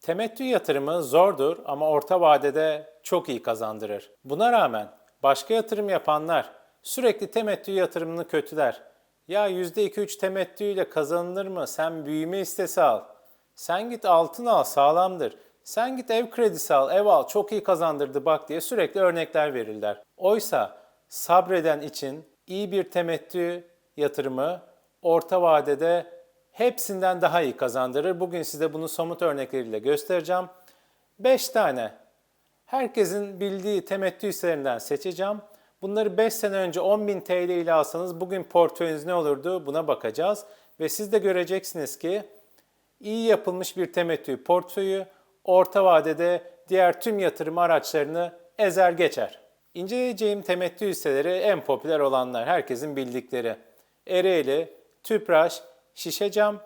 Temettü yatırımı zordur ama orta vadede çok iyi kazandırır. Buna rağmen başka yatırım yapanlar sürekli temettü yatırımını kötüler. Ya %2-3 temettüyle kazanılır mı? Sen büyüme hissesi al. Sen git altın al sağlamdır. Sen git ev kredisi al, ev al çok iyi kazandırdı bak diye sürekli örnekler verirler. Oysa sabreden için iyi bir temettü yatırımı orta vadede hepsinden daha iyi kazandırır. Bugün size bunu somut örnekleriyle göstereceğim. 5 tane herkesin bildiği temettü hisselerinden seçeceğim. Bunları 5 sene önce 10.000 TL ile alsanız bugün portföyünüz ne olurdu buna bakacağız. Ve siz de göreceksiniz ki iyi yapılmış bir temettü portföyü orta vadede diğer tüm yatırım araçlarını ezer geçer. İnceleyeceğim temettü hisseleri en popüler olanlar, herkesin bildikleri. Ereğli, Tüpraş, Şişecam,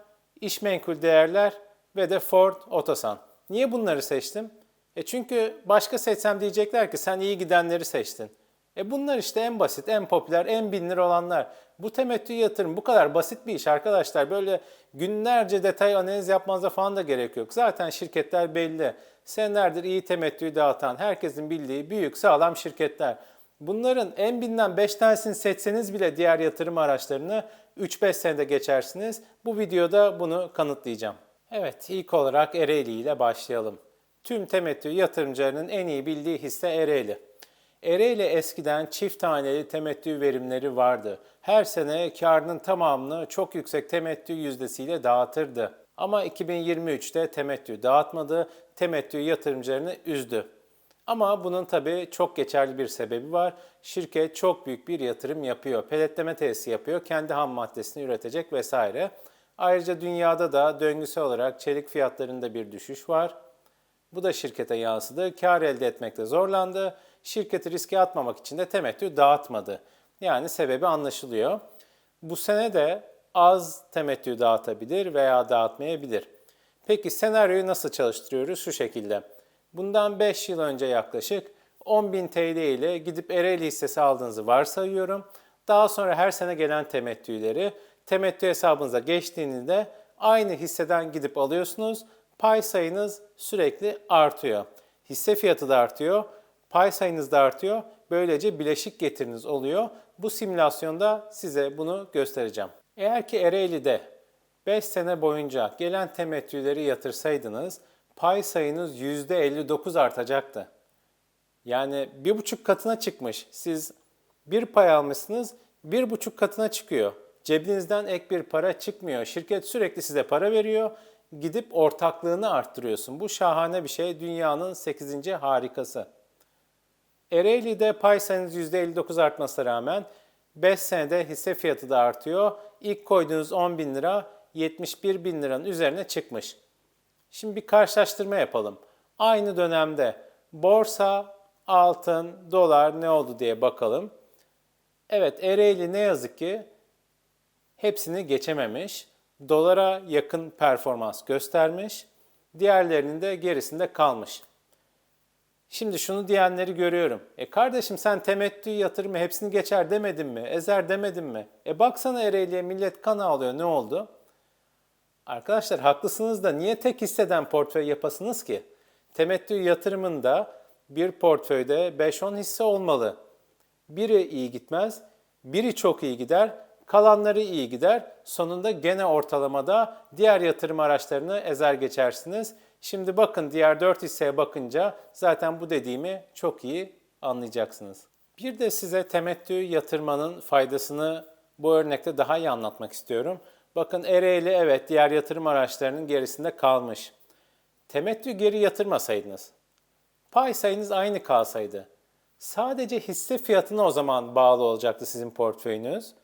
İşmenkul Değerler ve de Ford Otosan. Niye bunları seçtim? E çünkü başka seçsem diyecekler ki sen iyi gidenleri seçtin. E bunlar işte en basit, en popüler, en bilinir olanlar. Bu temettü yatırım bu kadar basit bir iş arkadaşlar. Böyle günlerce detay analiz yapmanıza falan da gerek yok. Zaten şirketler belli. Senelerdir iyi temettüyü dağıtan, herkesin bildiği büyük sağlam şirketler. Bunların en bilinen 5 tanesini seçseniz bile diğer yatırım araçlarını 3-5 senede geçersiniz. Bu videoda bunu kanıtlayacağım. Evet, ilk olarak Ereğli ile başlayalım. Tüm temettü yatırımcılarının en iyi bildiği hisse Ereğli. Ereğli eskiden çift taneli temettü verimleri vardı. Her sene karının tamamını çok yüksek temettü yüzdesiyle dağıtırdı. Ama 2023'te temettü dağıtmadı, temettü yatırımcılarını üzdü. Ama bunun tabii çok geçerli bir sebebi var. Şirket çok büyük bir yatırım yapıyor. Peletleme tesisi yapıyor. Kendi ham maddesini üretecek vesaire. Ayrıca dünyada da döngüsel olarak çelik fiyatlarında bir düşüş var. Bu da şirkete yansıdı. Kar elde etmekte zorlandı. Şirketi riske atmamak için de temettü dağıtmadı. Yani sebebi anlaşılıyor. Bu sene de az temettü dağıtabilir veya dağıtmayabilir. Peki senaryoyu nasıl çalıştırıyoruz? Şu şekilde. Bundan 5 yıl önce yaklaşık 10.000 TL ile gidip Ereğli hissesi aldığınızı varsayıyorum. Daha sonra her sene gelen temettüleri temettü hesabınıza geçtiğinde aynı hisseden gidip alıyorsunuz. Pay sayınız sürekli artıyor. Hisse fiyatı da artıyor, pay sayınız da artıyor. Böylece bileşik getiriniz oluyor. Bu simülasyonda size bunu göstereceğim. Eğer ki Ereğli'de 5 sene boyunca gelen temettüleri yatırsaydınız pay sayınız %59 artacaktı. Yani bir buçuk katına çıkmış. Siz bir pay almışsınız, bir buçuk katına çıkıyor. Cebinizden ek bir para çıkmıyor. Şirket sürekli size para veriyor. Gidip ortaklığını arttırıyorsun. Bu şahane bir şey. Dünyanın 8. harikası. Ereğli'de pay sayınız %59 artmasına rağmen 5 senede hisse fiyatı da artıyor. İlk koyduğunuz 10 bin lira 71 bin liranın üzerine çıkmış. Şimdi bir karşılaştırma yapalım. Aynı dönemde borsa, altın, dolar ne oldu diye bakalım. Evet Ereğli ne yazık ki hepsini geçememiş. Dolara yakın performans göstermiş. Diğerlerinin de gerisinde kalmış. Şimdi şunu diyenleri görüyorum. E kardeşim sen temettü yatırımı hepsini geçer demedin mi? Ezer demedin mi? E baksana Ereğli'ye millet kan ağlıyor ne oldu? Arkadaşlar haklısınız da niye tek hisseden portföy yapasınız ki? Temettü yatırımında bir portföyde 5-10 hisse olmalı. Biri iyi gitmez, biri çok iyi gider, kalanları iyi gider. Sonunda gene ortalamada diğer yatırım araçlarını ezer geçersiniz. Şimdi bakın diğer 4 hisseye bakınca zaten bu dediğimi çok iyi anlayacaksınız. Bir de size temettü yatırmanın faydasını bu örnekte daha iyi anlatmak istiyorum. Bakın Ereğli evet diğer yatırım araçlarının gerisinde kalmış. Temettü geri yatırmasaydınız, pay sayınız aynı kalsaydı, sadece hisse fiyatına o zaman bağlı olacaktı sizin portföyünüz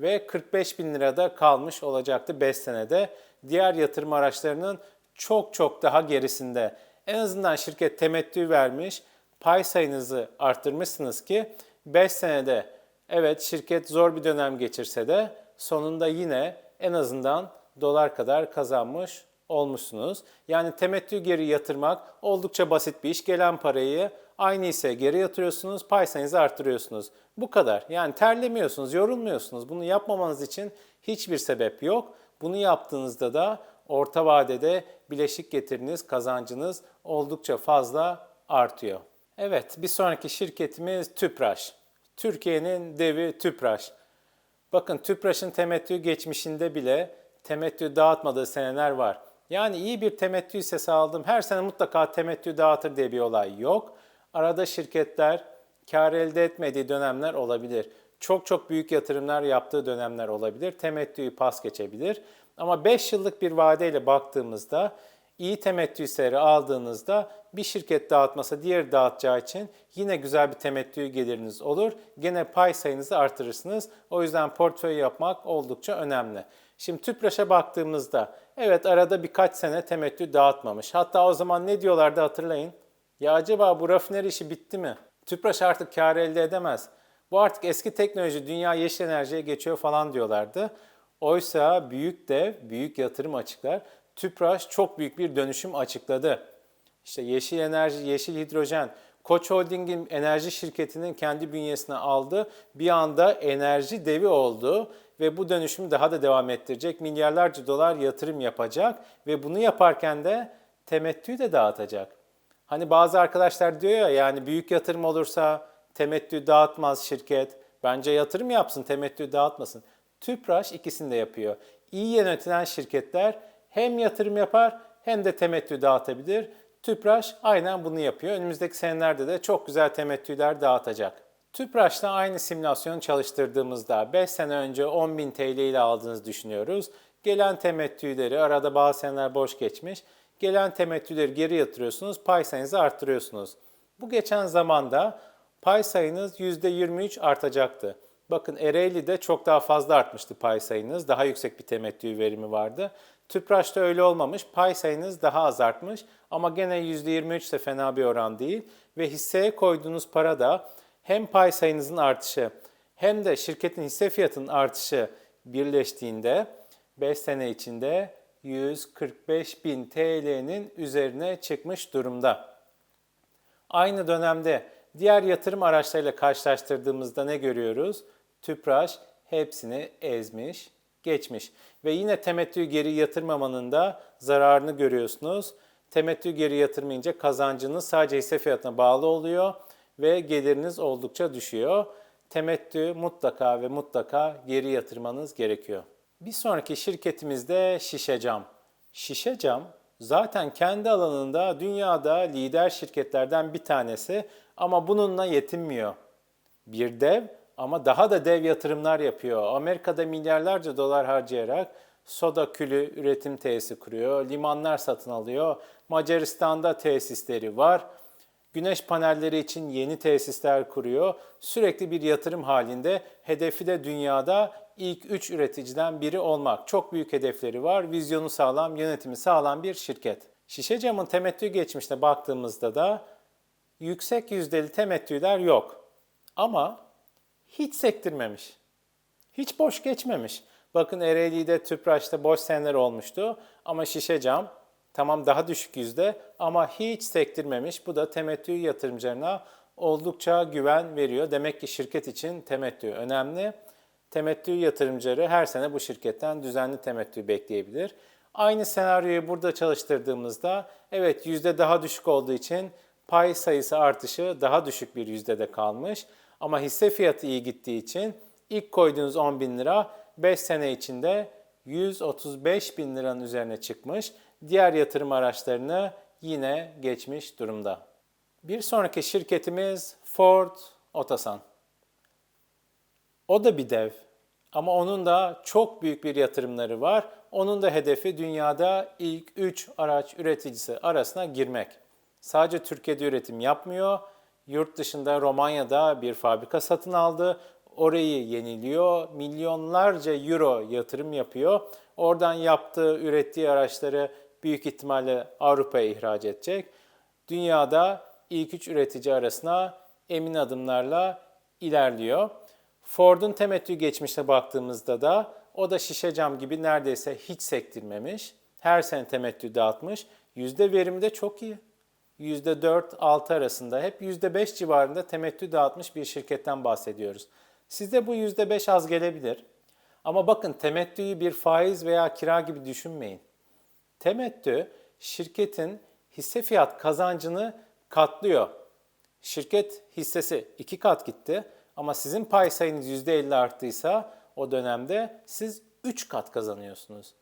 ve 45 bin lirada kalmış olacaktı 5 senede. Diğer yatırım araçlarının çok çok daha gerisinde. En azından şirket temettü vermiş, pay sayınızı arttırmışsınız ki 5 senede evet şirket zor bir dönem geçirse de sonunda yine en azından dolar kadar kazanmış olmuşsunuz. Yani temettü geri yatırmak oldukça basit bir iş. Gelen parayı aynı ise geri yatırıyorsunuz, pay sayınızı arttırıyorsunuz. Bu kadar. Yani terlemiyorsunuz, yorulmuyorsunuz. Bunu yapmamanız için hiçbir sebep yok. Bunu yaptığınızda da orta vadede bileşik getiriniz, kazancınız oldukça fazla artıyor. Evet, bir sonraki şirketimiz Tüpraş. Türkiye'nin devi Tüpraş. Bakın Tüpraş'ın temettü geçmişinde bile temettü dağıtmadığı seneler var. Yani iyi bir temettü hissesi aldım, her sene mutlaka temettü dağıtır diye bir olay yok. Arada şirketler kar elde etmediği dönemler olabilir. Çok çok büyük yatırımlar yaptığı dönemler olabilir. Temettüyü pas geçebilir. Ama 5 yıllık bir vadeyle baktığımızda iyi temettü hisseleri aldığınızda bir şirket dağıtmasa diğer dağıtacağı için yine güzel bir temettü geliriniz olur. Gene pay sayınızı artırırsınız. O yüzden portföy yapmak oldukça önemli. Şimdi Tüpraş'a baktığımızda evet arada birkaç sene temettü dağıtmamış. Hatta o zaman ne diyorlardı hatırlayın. Ya acaba bu rafineri işi bitti mi? Tüpraş artık kar elde edemez. Bu artık eski teknoloji, dünya yeşil enerjiye geçiyor falan diyorlardı. Oysa büyük dev, büyük yatırım açıklar. Tüpraş çok büyük bir dönüşüm açıkladı. İşte yeşil enerji, yeşil hidrojen, Koç Holding'in enerji şirketinin kendi bünyesine aldı. Bir anda enerji devi oldu ve bu dönüşümü daha da devam ettirecek. Milyarlarca dolar yatırım yapacak ve bunu yaparken de temettüyü de dağıtacak. Hani bazı arkadaşlar diyor ya yani büyük yatırım olursa temettü dağıtmaz şirket. Bence yatırım yapsın, temettü dağıtmasın. Tüpraş ikisini de yapıyor. İyi yönetilen şirketler hem yatırım yapar hem de temettü dağıtabilir. Tüpraş aynen bunu yapıyor. Önümüzdeki senelerde de çok güzel temettüler dağıtacak. Tüpraş'ta aynı simülasyonu çalıştırdığımızda 5 sene önce 10.000 TL ile aldığınızı düşünüyoruz. Gelen temettüleri arada bazı seneler boş geçmiş. Gelen temettüleri geri yatırıyorsunuz, pay sayınızı arttırıyorsunuz. Bu geçen zamanda pay sayınız %23 artacaktı. Bakın Ereğli'de çok daha fazla artmıştı pay sayınız. Daha yüksek bir temettü verimi vardı. Tüpraş'ta öyle olmamış. Pay sayınız daha az artmış. Ama gene %23 de fena bir oran değil. Ve hisseye koyduğunuz para da hem pay sayınızın artışı hem de şirketin hisse fiyatının artışı birleştiğinde 5 sene içinde 145 bin TL'nin üzerine çıkmış durumda. Aynı dönemde diğer yatırım araçlarıyla karşılaştırdığımızda ne görüyoruz? Tüpraş hepsini ezmiş, geçmiş. Ve yine temettü geri yatırmamanın da zararını görüyorsunuz. Temettü geri yatırmayınca kazancınız sadece hisse fiyatına bağlı oluyor ve geliriniz oldukça düşüyor. Temettü mutlaka ve mutlaka geri yatırmanız gerekiyor. Bir sonraki şirketimizde Şişe Cam. Şişe Cam zaten kendi alanında dünyada lider şirketlerden bir tanesi ama bununla yetinmiyor. Bir dev ama daha da dev yatırımlar yapıyor. Amerika'da milyarlarca dolar harcayarak soda külü üretim tesisi kuruyor, limanlar satın alıyor. Macaristan'da tesisleri var. Güneş panelleri için yeni tesisler kuruyor. Sürekli bir yatırım halinde. Hedefi de dünyada ilk 3 üreticiden biri olmak. Çok büyük hedefleri var. Vizyonu sağlam, yönetimi sağlam bir şirket. Şişe camın temettü geçmişte baktığımızda da yüksek yüzdeli temettüler yok. Ama hiç sektirmemiş. Hiç boş geçmemiş. Bakın Ereğli'de, Tüpraş'ta boş seneler olmuştu ama şişe cam tamam daha düşük yüzde ama hiç sektirmemiş. Bu da temettü yatırımcılarına oldukça güven veriyor. Demek ki şirket için temettü önemli. Temettü yatırımcıları her sene bu şirketten düzenli temettü bekleyebilir. Aynı senaryoyu burada çalıştırdığımızda evet yüzde daha düşük olduğu için pay sayısı artışı daha düşük bir yüzdede kalmış. Ama hisse fiyatı iyi gittiği için ilk koyduğunuz 10 bin lira 5 sene içinde 135 bin liranın üzerine çıkmış. Diğer yatırım araçlarını yine geçmiş durumda. Bir sonraki şirketimiz Ford Otosan. O da bir dev ama onun da çok büyük bir yatırımları var. Onun da hedefi dünyada ilk 3 araç üreticisi arasına girmek. Sadece Türkiye'de üretim yapmıyor. Yurt dışında Romanya'da bir fabrika satın aldı. Orayı yeniliyor. Milyonlarca euro yatırım yapıyor. Oradan yaptığı, ürettiği araçları büyük ihtimalle Avrupa'ya ihraç edecek. Dünyada ilk üç üretici arasına emin adımlarla ilerliyor. Ford'un temettü geçmişine baktığımızda da o da şişe cam gibi neredeyse hiç sektirmemiş. Her sene temettü dağıtmış. Yüzde verimi de çok iyi. %4-6 arasında hep %5 civarında temettü dağıtmış bir şirketten bahsediyoruz. Sizde bu %5 az gelebilir. Ama bakın temettüyü bir faiz veya kira gibi düşünmeyin. Temettü şirketin hisse fiyat kazancını katlıyor. Şirket hissesi 2 kat gitti ama sizin pay sayınız %50 arttıysa o dönemde siz 3 kat kazanıyorsunuz.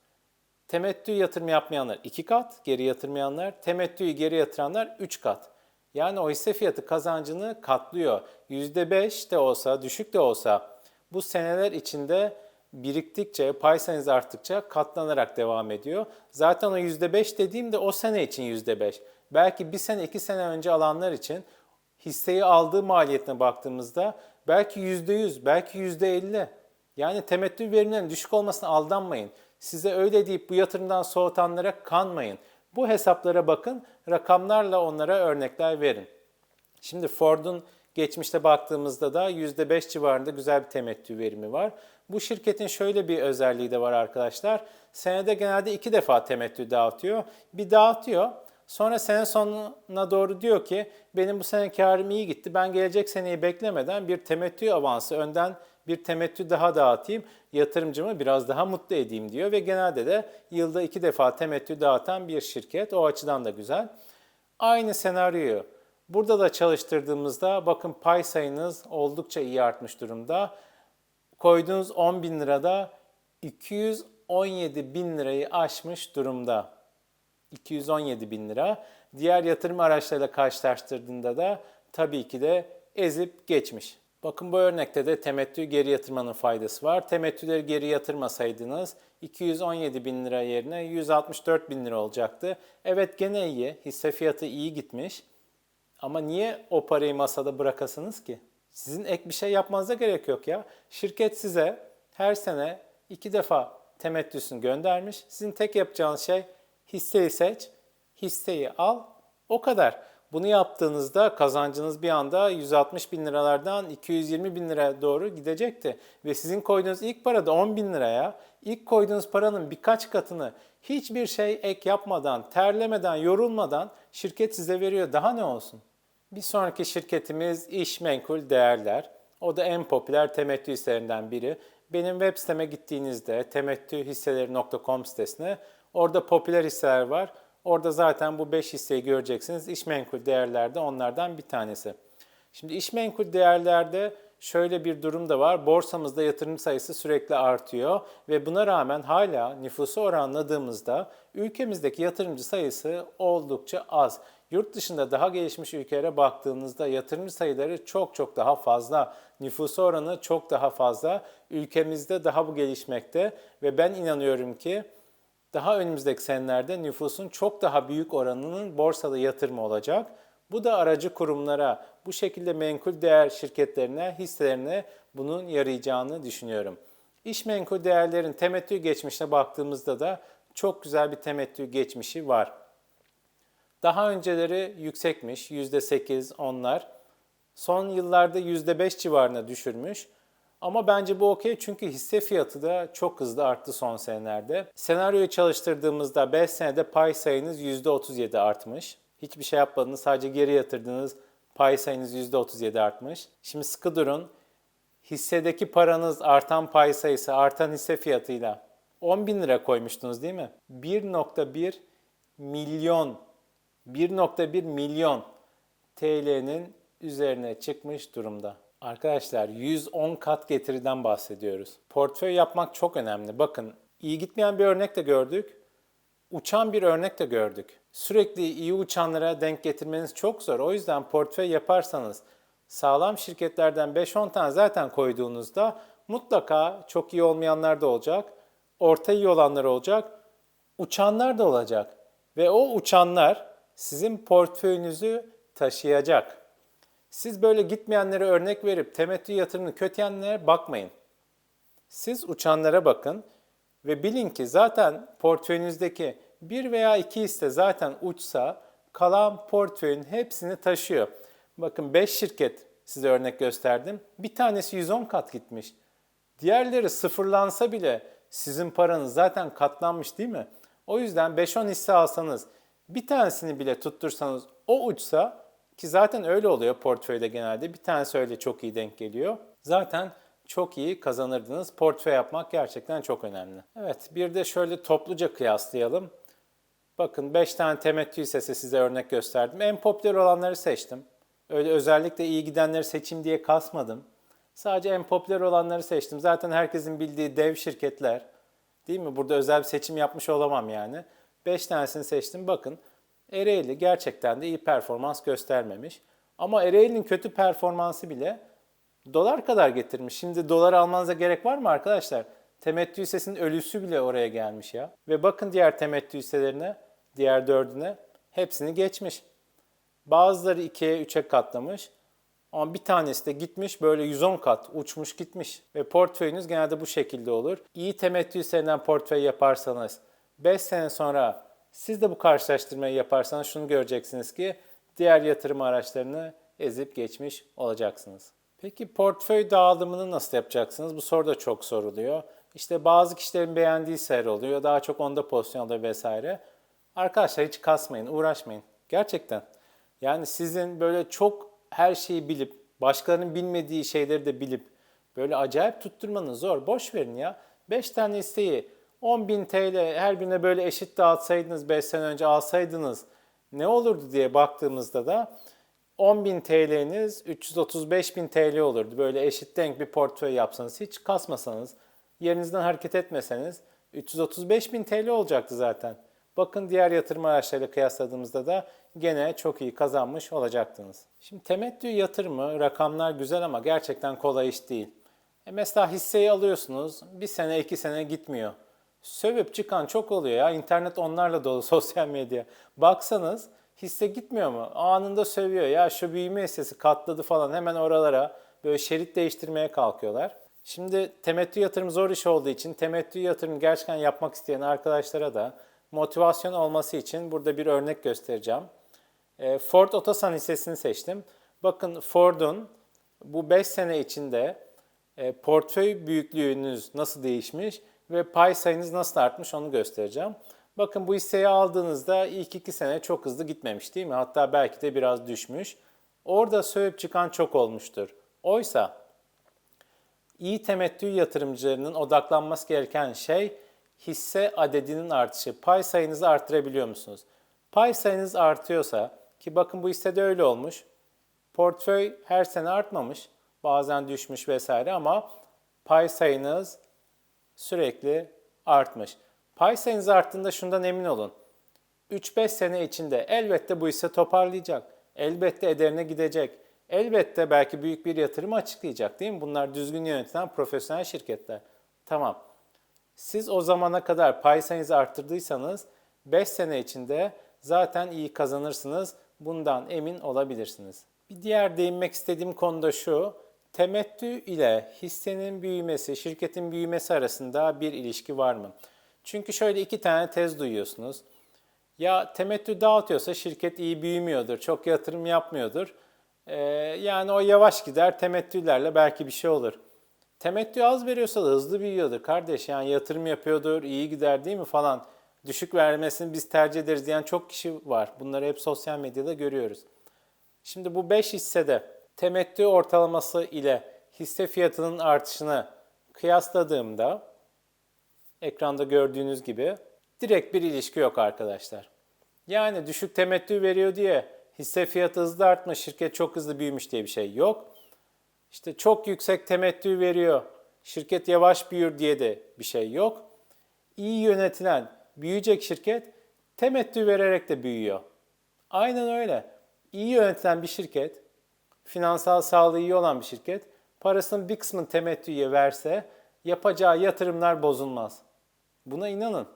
Temettü yatırım yapmayanlar 2 kat, geri yatırmayanlar, temettüyü geri yatıranlar 3 kat. Yani o hisse fiyatı kazancını katlıyor. %5 de olsa, düşük de olsa bu seneler içinde biriktikçe, pay sayınız arttıkça katlanarak devam ediyor. Zaten o %5 dediğimde o sene için %5. Belki bir sene, iki sene önce alanlar için hisseyi aldığı maliyetine baktığımızda belki %100, belki %50. Yani temettü verimlerinin düşük olmasına aldanmayın. Size öyle deyip bu yatırımdan soğutanlara kanmayın. Bu hesaplara bakın, rakamlarla onlara örnekler verin. Şimdi Ford'un geçmişte baktığımızda da %5 civarında güzel bir temettü verimi var. Bu şirketin şöyle bir özelliği de var arkadaşlar. Senede genelde iki defa temettü dağıtıyor. Bir dağıtıyor, sonra sene sonuna doğru diyor ki benim bu sene karım iyi gitti. Ben gelecek seneyi beklemeden bir temettü avansı önden bir temettü daha dağıtayım, yatırımcımı biraz daha mutlu edeyim diyor ve genelde de yılda iki defa temettü dağıtan bir şirket. O açıdan da güzel. Aynı senaryoyu burada da çalıştırdığımızda bakın pay sayınız oldukça iyi artmış durumda. Koyduğunuz 10 bin lirada 217 bin lirayı aşmış durumda. 217 bin lira. Diğer yatırım araçlarıyla karşılaştırdığında da tabii ki de ezip geçmiş. Bakın bu örnekte de temettü geri yatırmanın faydası var. Temettüleri geri yatırmasaydınız 217 bin lira yerine 164 bin lira olacaktı. Evet gene iyi, hisse fiyatı iyi gitmiş. Ama niye o parayı masada bırakasınız ki? Sizin ek bir şey yapmanıza gerek yok ya. Şirket size her sene iki defa temettüsünü göndermiş. Sizin tek yapacağınız şey hisseyi seç, hisseyi al, o kadar. Bunu yaptığınızda kazancınız bir anda 160 bin liralardan 220 bin liraya doğru gidecekti. Ve sizin koyduğunuz ilk para da 10 bin liraya, ilk koyduğunuz paranın birkaç katını hiçbir şey ek yapmadan, terlemeden, yorulmadan şirket size veriyor. Daha ne olsun? Bir sonraki şirketimiz İş Menkul Değerler. O da en popüler temettü hisselerinden biri. Benim web siteme gittiğinizde temettühisseleri.com sitesine orada popüler hisseler var. Orada zaten bu 5 hisseyi göreceksiniz. İş menkul değerlerde onlardan bir tanesi. Şimdi iş menkul değerlerde şöyle bir durum da var. Borsamızda yatırım sayısı sürekli artıyor ve buna rağmen hala nüfusu oranladığımızda ülkemizdeki yatırımcı sayısı oldukça az. Yurt dışında daha gelişmiş ülkelere baktığınızda yatırımcı sayıları çok çok daha fazla. Nüfusu oranı çok daha fazla. Ülkemizde daha bu gelişmekte ve ben inanıyorum ki daha önümüzdeki senelerde nüfusun çok daha büyük oranının borsada yatırımı olacak. Bu da aracı kurumlara, bu şekilde menkul değer şirketlerine, hisselerine bunun yarayacağını düşünüyorum. İş menkul değerlerin temettü geçmişine baktığımızda da çok güzel bir temettü geçmişi var. Daha önceleri yüksekmiş, %8 onlar. Son yıllarda %5 civarına düşürmüş. Ama bence bu okey çünkü hisse fiyatı da çok hızlı arttı son senelerde. Senaryoyu çalıştırdığımızda 5 senede pay sayınız %37 artmış. Hiçbir şey yapmadınız sadece geri yatırdınız pay sayınız %37 artmış. Şimdi sıkı durun. Hissedeki paranız artan pay sayısı artan hisse fiyatıyla 10 bin lira koymuştunuz değil mi? 1.1 milyon 1.1 milyon TL'nin üzerine çıkmış durumda. Arkadaşlar 110 kat getiriden bahsediyoruz. Portföy yapmak çok önemli. Bakın iyi gitmeyen bir örnek de gördük. Uçan bir örnek de gördük. Sürekli iyi uçanlara denk getirmeniz çok zor. O yüzden portföy yaparsanız sağlam şirketlerden 5-10 tane zaten koyduğunuzda mutlaka çok iyi olmayanlar da olacak. Orta iyi olanlar olacak. Uçanlar da olacak. Ve o uçanlar sizin portföyünüzü taşıyacak. Siz böyle gitmeyenlere örnek verip temettü yatırımını kötüyenlere bakmayın. Siz uçanlara bakın ve bilin ki zaten portföyünüzdeki bir veya iki hisse zaten uçsa kalan portföyün hepsini taşıyor. Bakın 5 şirket size örnek gösterdim. Bir tanesi 110 kat gitmiş. Diğerleri sıfırlansa bile sizin paranız zaten katlanmış değil mi? O yüzden 5-10 hisse alsanız bir tanesini bile tuttursanız o uçsa ki zaten öyle oluyor portföyde genelde. Bir tanesi öyle çok iyi denk geliyor. Zaten çok iyi kazanırdınız. Portföy yapmak gerçekten çok önemli. Evet bir de şöyle topluca kıyaslayalım. Bakın 5 tane temettü hissesi size örnek gösterdim. En popüler olanları seçtim. Öyle özellikle iyi gidenleri seçeyim diye kasmadım. Sadece en popüler olanları seçtim. Zaten herkesin bildiği dev şirketler. Değil mi? Burada özel bir seçim yapmış olamam yani. 5 tanesini seçtim. Bakın Ereğli gerçekten de iyi performans göstermemiş. Ama Ereğli'nin kötü performansı bile dolar kadar getirmiş. Şimdi dolar almanıza gerek var mı arkadaşlar? Temettü hissesinin ölüsü bile oraya gelmiş ya. Ve bakın diğer temettü hisselerine, diğer dördüne hepsini geçmiş. Bazıları 2'ye 3'e katlamış. Ama bir tanesi de gitmiş böyle 110 kat uçmuş gitmiş. Ve portföyünüz genelde bu şekilde olur. İyi temettü hisselerinden portföy yaparsanız 5 sene sonra siz de bu karşılaştırmayı yaparsanız şunu göreceksiniz ki diğer yatırım araçlarını ezip geçmiş olacaksınız. Peki portföy dağılımını nasıl yapacaksınız? Bu soru da çok soruluyor. İşte bazı kişilerin beğendiği hisseler oluyor. Daha çok onda pozisyon alıyor vesaire. Arkadaşlar hiç kasmayın, uğraşmayın. Gerçekten. Yani sizin böyle çok her şeyi bilip, başkalarının bilmediği şeyleri de bilip böyle acayip tutturmanız zor. Boş verin ya. 5 tane isteği 10.000 TL her birine böyle eşit dağıtsaydınız 5 sene önce alsaydınız ne olurdu diye baktığımızda da 10.000 TL'niz 335.000 TL olurdu. Böyle eşit denk bir portföy yapsanız hiç kasmasanız yerinizden hareket etmeseniz 335.000 TL olacaktı zaten. Bakın diğer yatırım araçlarıyla kıyasladığımızda da gene çok iyi kazanmış olacaktınız. Şimdi temettü yatırımı rakamlar güzel ama gerçekten kolay iş değil. E mesela hisseyi alıyorsunuz bir sene iki sene gitmiyor. Sövüp çıkan çok oluyor ya internet onlarla dolu sosyal medya. Baksanız hisse gitmiyor mu? Anında sövüyor ya şu büyüme hissesi katladı falan hemen oralara böyle şerit değiştirmeye kalkıyorlar. Şimdi temettü yatırım zor iş olduğu için temettü yatırım gerçekten yapmak isteyen arkadaşlara da motivasyon olması için burada bir örnek göstereceğim. E, Ford Otosan hissesini seçtim. Bakın Ford'un bu 5 sene içinde e, portföy büyüklüğünüz nasıl değişmiş ve pay sayınız nasıl artmış onu göstereceğim. Bakın bu hisseyi aldığınızda ilk 2 sene çok hızlı gitmemiş değil mi? Hatta belki de biraz düşmüş. Orada söğüp çıkan çok olmuştur. Oysa iyi temettü yatırımcılarının odaklanması gereken şey hisse adedinin artışı. Pay sayınızı arttırabiliyor musunuz? Pay sayınız artıyorsa ki bakın bu hissede öyle olmuş. Portföy her sene artmamış. Bazen düşmüş vesaire ama pay sayınız sürekli artmış. Pay sayınız arttığında şundan emin olun. 3-5 sene içinde elbette bu hisse toparlayacak. Elbette ederine gidecek. Elbette belki büyük bir yatırım açıklayacak değil mi? Bunlar düzgün yönetilen profesyonel şirketler. Tamam. Siz o zamana kadar pay sayınızı arttırdıysanız 5 sene içinde zaten iyi kazanırsınız. Bundan emin olabilirsiniz. Bir diğer değinmek istediğim konu da şu. Temettü ile hissenin büyümesi, şirketin büyümesi arasında bir ilişki var mı? Çünkü şöyle iki tane tez duyuyorsunuz. Ya temettü dağıtıyorsa şirket iyi büyümüyordur, çok yatırım yapmıyordur. Ee, yani o yavaş gider, temettülerle belki bir şey olur. Temettü az veriyorsa da hızlı büyüyordur kardeş. Yani yatırım yapıyordur, iyi gider değil mi falan. Düşük vermesini biz tercih ederiz diyen çok kişi var. Bunları hep sosyal medyada görüyoruz. Şimdi bu 5 hissede temettü ortalaması ile hisse fiyatının artışını kıyasladığımda ekranda gördüğünüz gibi direkt bir ilişki yok arkadaşlar. Yani düşük temettü veriyor diye hisse fiyatı hızlı artmış, şirket çok hızlı büyümüş diye bir şey yok. İşte çok yüksek temettü veriyor, şirket yavaş büyür diye de bir şey yok. İyi yönetilen, büyüyecek şirket temettü vererek de büyüyor. Aynen öyle. İyi yönetilen bir şirket, finansal sağlığı iyi olan bir şirket, parasının bir kısmını temettüye verse yapacağı yatırımlar bozulmaz. Buna inanın.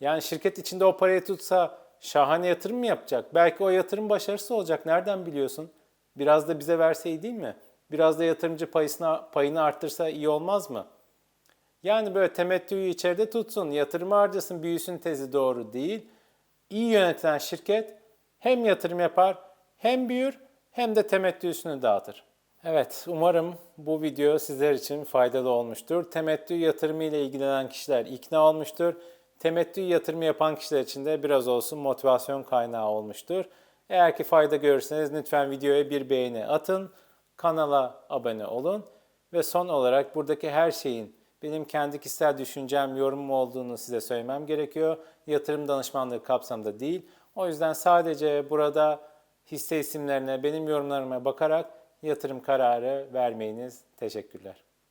Yani şirket içinde o parayı tutsa şahane yatırım mı yapacak? Belki o yatırım başarısız olacak. Nereden biliyorsun? Biraz da bize verse iyi değil mi? Biraz da yatırımcı payısına, payını arttırsa iyi olmaz mı? Yani böyle temettüyü içeride tutsun, yatırımı harcasın, büyüsün tezi doğru değil. İyi yönetilen şirket hem yatırım yapar, hem büyür, hem de temettüsünü dağıtır. Evet, umarım bu video sizler için faydalı olmuştur. Temettü yatırımı ile ilgilenen kişiler ikna olmuştur. Temettü yatırımı yapan kişiler için de biraz olsun motivasyon kaynağı olmuştur. Eğer ki fayda görürseniz lütfen videoya bir beğeni atın, kanala abone olun ve son olarak buradaki her şeyin benim kendi kişisel düşüncem, yorumum olduğunu size söylemem gerekiyor. Yatırım danışmanlığı kapsamında değil. O yüzden sadece burada hisse isimlerine, benim yorumlarıma bakarak yatırım kararı vermeyiniz. Teşekkürler.